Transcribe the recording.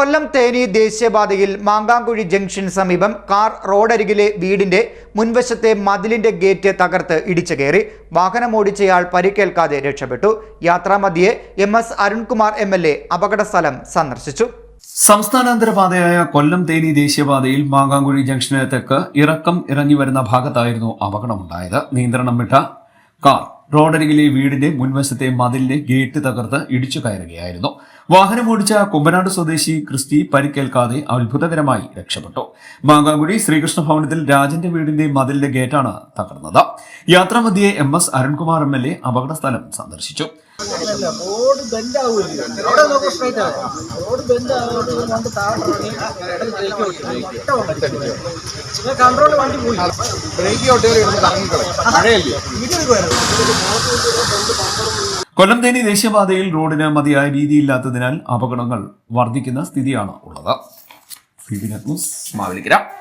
കൊല്ലം തേനി ദേശീയപാതയിൽ മാങ്കാങ്കുഴി ജംഗ്ഷൻ സമീപം കാർ റോഡരികിലെ വീടിന്റെ മുൻവശത്തെ മതിലിന്റെ ഗേറ്റ് തകർത്ത് ഇടിച്ചു കയറി. വാഹനമോടിച്ചയാൾ പരിക്കേൽക്കാതെ രക്ഷപ്പെട്ടു. യാത്രാമതിയെ M S Arunkumar M L A അപകടസ്ഥലം സന്ദർശിച്ചു. സംസ്ഥാനാന്തര പാതയായ കൊല്ലം തേനി ദേശീയപാതയിൽ മാങ്കാങ്കുഴി ജംഗ്ഷന് ഇറക്കം ഇറങ്ങി വരുന്ന ഭാഗത്തായിരുന്നു അപകടമുണ്ടായത്. നിയന്ത്രണം വിട്ട കാർ റോഡരികിലെ വീടിന്റെ മുൻവശത്തെ മതിലിന്റെ ഗേറ്റ് തകർത്ത് ഇടിച്ചു കയറുകയായിരുന്നു. വാഹനമോടിച്ച കുമ്പനാട് സ്വദേശി ക്രിസ്റ്റി പരിക്കേൽക്കാതെ അത്ഭുതകരമായി രക്ഷപ്പെട്ടു. മാങ്ങാങ്കുഴി ശ്രീകൃഷ്ണ ഭവനത്തിൽ രാജന്റെ വീടിന്റെ മതിലിന്റെ ഗേറ്റാണ് തകർന്നത്. യാത്രാമധ്യെ M S Arunkumar M L A അപകടസ്ഥലം സന്ദർശിച്ചു. റോഡ് ബെൻഡ് ആവില്ല അവിടെ നോക്ക് സ്ട്രൈറ്റ് ആണ് റോഡ് ബെൻഡ് ആവാതെ കൊണ്ട് താഴെ ബ്രേക്ക് കൺട്രോൾ വണ്ടി പോയി. ബ്രേക്ക് ഔട്ട് ഇരുന്ന് കറങ്ങിക്കളയും മഴയല്ലേ? കൊല്ലം തേനി ദേശീയപാതയിൽ റോഡിന് മതിയായ രീതിയില്ലാത്തതിനാൽ അപകടങ്ങൾ വർദ്ധിക്കുന്ന സ്ഥിതിയാണ് ഉള്ളത്. ന്യൂസ് മാവേലിക്കര.